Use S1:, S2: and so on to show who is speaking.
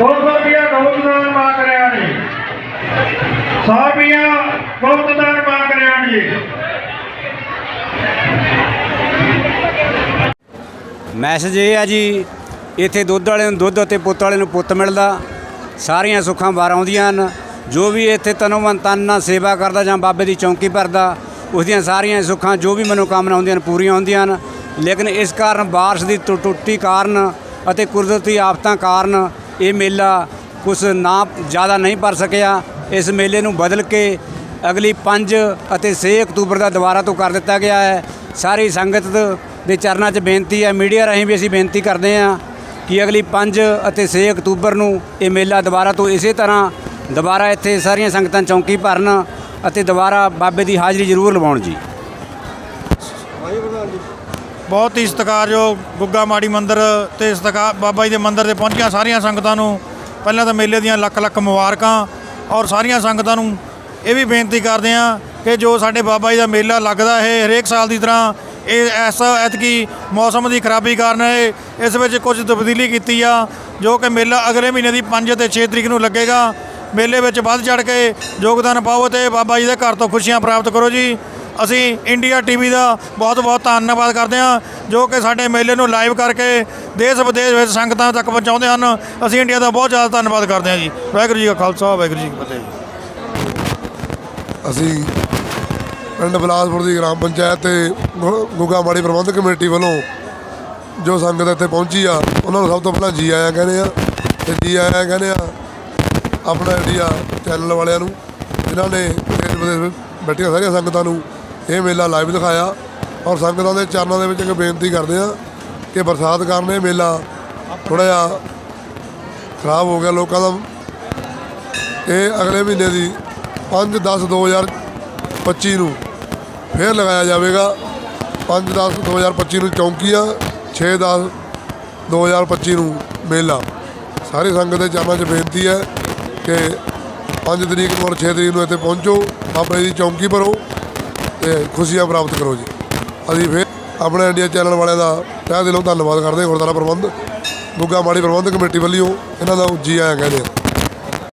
S1: ਦੋ ਸੌ ਰੁਪਇਆ ਗਊਦਾਨ ਮੰਗ ਰਿਹਾ ਜੀ 100 ਰੁਪਇਆ ਗਊਦਾਨ
S2: ਮੈਸੇਜ ਇਹ ਆ ਜੀ, ਇੱਥੇ ਦੁੱਧ ਵਾਲੇ ਨੂੰ ਦੁੱਧ ਅਤੇ ਪੁੱਤ ਵਾਲੇ ਨੂੰ ਪੁੱਤ ਮਿਲਦਾ, ਸਾਰੀਆਂ ਸੁੱਖਾਂ ਬਾਰ ਆਉਂਦੀਆਂ ਹਨ। ਜੋ ਵੀ ਇੱਥੇ ਤਨੋਂ ਮਨ ਤਨ ਨਾਲ ਸੇਵਾ ਕਰਦਾ ਜਾਂ ਬਾਬੇ ਦੀ ਚੌਂਕੀ ਭਰਦਾ ਉਸ ਦੀਆਂ ਸਾਰੀਆਂ ਸੁੱਖਾਂ ਜੋ ਵੀ ਮਨੋਕਾਮਨਾ ਹੁੰਦੀਆਂ ਹਨ ਪੂਰੀਆਂ ਹੁੰਦੀਆਂ ਹਨ। ਲੇਕਿਨ ਇਸ ਕਾਰਨ ਬਾਰਿਸ਼ ਦੀ ਟੁ- ਟੁੱਟੀ ਕਾਰਨ ਅਤੇ ਕੁਦਰਤੀ ਆਫਤਾਂ ਕਾਰਨ ਇਹ ਮੇਲਾ ਕੁਛ ਨਾ ਜ਼ਿਆਦਾ ਨਹੀਂ ਭਰ ਸਕਿਆ। ਇਸ ਮੇਲੇ ਨੂੰ ਬਦਲ ਕੇ ਅਗਲੀ 5 ਅਤੇ 6 ਅਕਤੂਬਰ ਦਾ ਦੁਬਾਰਾ ਤੋਂ ਕਰ ਦਿੱਤਾ ਗਿਆ ਹੈ। ਸਾਰੀ ਸੰਗਤ ਦੇ ਚਰਨਾਂ 'ਚ ਬੇਨਤੀ ਹੈ, ਮੀਡੀਆ ਰਾਹੀਂ ਵੀ ਅਸੀਂ ਬੇਨਤੀ ਕਰਦੇ ਹਾਂ ਕਿ ਅਗਲੀ 5 ਅਤੇ 6 ਅਕਤੂਬਰ ਨੂੰ ਇਹ ਮੇਲਾ ਦੁਬਾਰਾ ਤੋਂ ਇਸੇ ਤਰ੍ਹਾਂ ਦੁਬਾਰਾ ਇੱਥੇ ਸਾਰੀਆਂ ਸੰਗਤਾਂ ਚੌਂਕੀ ਭਰਨ ਅਤੇ ਦੁਬਾਰਾ ਬਾਬੇ ਦੀ ਹਾਜ਼ਰੀ ਜ਼ਰੂਰ ਲਵਾਉਣ ਜੀ।
S3: ਬਹੁਤ ਹੀ ਸਤਿਕਾਰਯੋਗ ਗੁੱਗਾ ਮਾੜੀ ਮੰਦਿਰ ਤੇ ਸਤਿਕਾਰ ਬਾਬਾ ਜੀ ਦੇ ਮੰਦਿਰ ਤੇ ਪਹੁੰਚੀਆਂ ਸਾਰੀਆਂ ਸੰਗਤਾਂ ਨੂੰ। ਪਹਿਲਾਂ ਤਾਂ ਮੇਲੇ ਦੀਆਂ ਲੱਖ ਲੱਖ ਮੁਬਾਰਕਾਂ ਔਰ ਸਾਰੀਆਂ ਸੰਗਤਾਂ ਨੂੰ ਇਹ ਵੀ ਬੇਨਤੀ ਕਰਦੇ ਹਾਂ ਕਿ ਜੋ ਸਾਡੇ ਬਾਬਾ ਜੀ ਦਾ ਮੇਲਾ ਲੱਗਦਾ ਹੈ, ਹਰੇਕ ਸਾਲ ਦੀ ਤਰ੍ਹਾਂ ਇਹ ਐਸਾ ਐਤਕੀ ਮੌਸਮ ਦੀ ਖਰਾਬੀ ਕਾਰਨ ਇਹ, ਇਸ ਵਿੱਚ ਕੁਝ ਤਬਦੀਲੀ ਕੀਤੀ ਆ, ਜੋ ਕਿ ਮੇਲਾ ਅਗਲੇ ਮਹੀਨੇ ਦੀ 5 ਤੇ 6 ਤਰੀਕ ਨੂੰ ਲੱਗੇਗਾ। ਮੇਲੇ ਵਿੱਚ ਵੱਧ ਚੜ ਕੇ ਯੋਗਦਾਨ ਪਾਓ ਤੇ ਬਾਬਾ ਜੀ ਦੇ ਘਰ ਤੋਂ ਖੁਸ਼ੀਆਂ ਪ੍ਰਾਪਤ ਕਰੋ ਜੀ। ਅਸੀਂ ਇੰਡੀਆ ਟੀਵੀ ਦਾ ਬਹੁਤ ਬਹੁਤ ਧੰਨਵਾਦ ਕਰਦੇ ਹਾਂ, ਜੋ ਕਿ ਸਾਡੇ ਮੇਲੇ ਨੂੰ ਲਾਈਵ ਕਰਕੇ ਦੇਸ਼ ਵਿਦੇਸ਼ ਵਿੱਚ ਸੰਗਤਾਂ ਤੱਕ ਪਹੁੰਚਾਉਂਦੇ ਹਨ। ਅਸੀਂ ਇੰਡੀਆ ਦਾ ਬਹੁਤ ਜ਼ਿਆਦਾ ਧੰਨਵਾਦ ਕਰਦੇ ਹਾਂ ਜੀ। ਵਾਹਿਗੁਰੂ ਜੀ ਕਾ ਖਾਲਸਾ, ਵਾਹਿਗੁਰੂ ਜੀ ਕੀ ਫਤਿਹ
S4: ਅਸੀਂ ਪਿੰਡ ਬਲਾਸਪੁਰ ਦੀ ਗ੍ਰਾਮ ਪੰਚਾਇਤ ਤੇ ਗੁ- ਗੁੱਗਾ ਮਾੜੀ ਪ੍ਰਬੰਧਕ ਕਮੇਟੀ ਵੱਲੋਂ ਜੋ ਸੰਗਤ ਇੱਥੇ ਪਹੁੰਚੀ ਆ, ਉਹਨਾਂ ਨੂੰ ਸਭ ਤੋਂ ਪਹਿਲਾਂ ਜੀ ਆਇਆਂ ਕਹਿੰਦੇ ਆ, ਤੇ ਜੀ ਆਇਆਂ ਕਹਿੰਦੇ ਆ, ਆਪਣਾ ਇੰਡੀਆ ਚੈਨਲ ਵਾਲਿਆਂ ਨੂੰ, ਜਿਨ੍ਹਾਂ ਨੇ ਦੇਸ਼ ਵਿਦੇਸ਼ ਬੈਠੀਆਂ ਸਾਰੀਆਂ ਸੰਗਤਾਂ ਨੂੰ ਇਹ ਮੇਲਾ ਲਾਈਵ ਦਿਖਾਇਆ ਔਰ ਸੰਗਤਾਂ ਦੇ ਚਰਨਾਂ ਦੇ ਵਿੱਚ ਇੱਕ ਬੇਨਤੀ ਕਰਦੇ ਆ ਕਿ ਬਰਸਾਤ ਕਾਰਨ ਇਹ ਮੇਲਾ ਥੋੜਾ ਜਿਹਾ ਖਰਾਬ ਹੋ ਗਿਆ ਲੋਕਾਂ ਦਾ। ਇਹ ਅਗਲੇ ਮਹੀਨੇ ਦੀ 5 10 2025 ਨੂੰ ਫੇਰ ਲਗਾਇਆ ਜਾਵੇਗਾ। 5 10 2025 ਨੂੰ ਚੌਂਕੀਆਂ 6 10 2025 ਨੂੰ ਮੇਲਾ। ਸਾਰੀ ਸੰਗਤ ਦੇ ਚਰਨਾਂ 'ਚ ਬੇਨਤੀ ਹੈ ਕਿ 5 ਤਰੀਕ ਨੂੰ ਔਰ 6 ਤਰੀਕ ਨੂੰ ਇੱਥੇ ਪਹੁੰਚੋ ਬਾਬਾ ਜੀ ਦੀ ਚੌਂਕੀ ਭਰੋ। ਤੇ ਖੁਸ਼ੀਆਂ ਪ੍ਰਾਪਤ ਕਰੋ ਜੀ। ਅਸੀਂ ਫਿਰ ਆਪਣੇ ਇੰਡੀਆ ਚੈਨਲ ਵਾਲਿਆਂ ਦਾ ਤਹਿ ਦਿਲੋਂ ਧੰਨਵਾਦ ਕਰਦੇ ਹਾਂ ਗੁਰਦੁਆਰਾ ਪ੍ਰਬੰਧ ਗੁੱਗਾ ਮਾੜੀ ਪ੍ਰਬੰਧਕ ਕਮੇਟੀ ਵੱਲੋਂ, ਇਹਨਾਂ ਦਾ ਜੀ ਆਇਆਂ ਕਹਿੰਦੇ ਹਾਂ